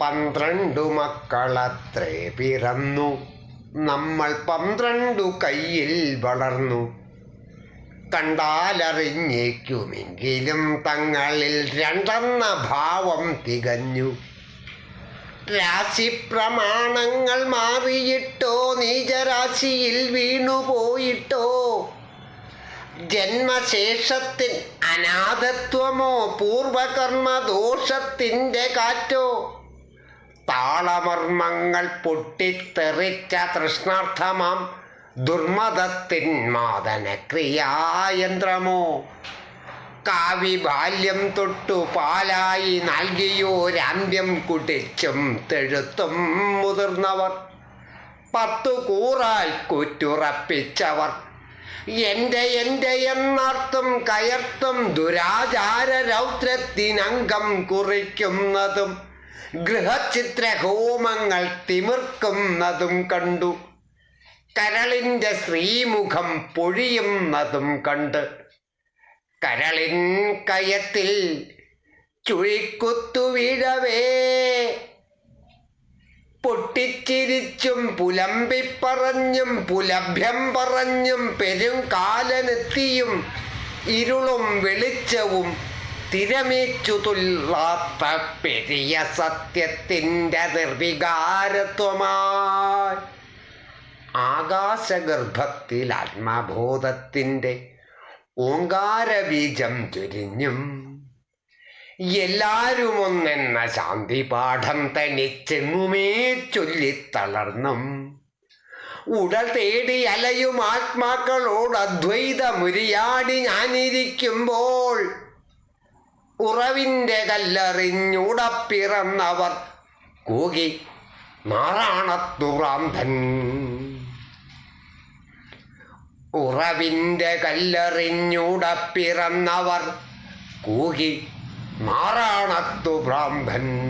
പന്ത്രണ്ടു മക്കളത്രേ പിറന്നു. നമ്മൾ പന്ത്രണ്ടു കയ്യിൽ വളർന്നു. കണ്ടാലറിഞ്ഞേക്കുമെങ്കിലും തങ്ങളിൽ രണ്ടെന്ന ഭാവം തികഞ്ഞു. രാശിപ്രമാണങ്ങൾ മാറിയിട്ടോ? നീചരാശിയിൽ വീണുപോയിട്ടോ? ജന്മശേഷത്തിൻ അനാഥത്വമോ? പൂർവകർമ്മദോഷത്തിന്റെ കാറ്റോ? താളമർമ്മങ്ങൾ പൊട്ടിത്തെറിച്ച തൃഷ്ണാർത്ഥമാം ദുർമതത്തിൻ മാതന ക്രിയായന്ത്രമോ? കാവി ബാല്യം തൊട്ടു പാലായി നൽകിയോരന്ത്യം കുടിച്ചും തെഴുത്തും മുതിർന്നവർ. പത്തു കൂറായി കുറ്റുറപ്പിച്ചവർ. എന്റെ എന്റെ എന്നർത്തും കയർത്തും ദുരാചാര രൗദ്രത്തിനംഗം കുറിക്കുന്നതും. ഗൃഹചിത്ര ഹോമങ്ങൾ തിമിർക്കുന്നതും കണ്ടു. കരളിന്റെ ശ്രീമുഖം പൊഴിയുന്നതും കണ്ട്. കരളിൻ കയത്തിൽ ചുഴിക്കുത്തു വീഴവേ. പൊട്ടിച്ചിരിച്ചും പുലമ്പിപ്പറഞ്ഞും പുലഭ്യം പറഞ്ഞും പെരും കാലനെത്തിയും ഇരുളും വെളിച്ചവും തിരമേച്ചു തുള്ളാത്ത പെരിയ സത്യത്തിന്റെ നിർവികാരത്വമായി. ആകാശഗർഭത്തിൽ ആത്മബോധത്തിന്റെ ഓങ്കാരബീജം ചൊരിഞ്ഞും. എല്ലാരും ഒന്നെന്ന ശാന്തി പാഠം തനിച്ചെങ്ങുമേ ചൊല്ലിത്തളർന്നും. ഉടൽ തേടി അലയും ആത്മാക്കളോട് അദ്വൈതമുരിയാടി ഞാനിരിക്കുമ്പോൾ ഉറവിന്റെ കല്ലറിഞ്ഞുടപ്പിറന്നവർ കൂകി നാറാണത്തുറാന്തൻ. ഉറവിന്റെ കല്ലെറിഞ്ഞുടപ്പിറന്നവർ കൂകി നാറാണത്തു ഭ്രാന്തൻ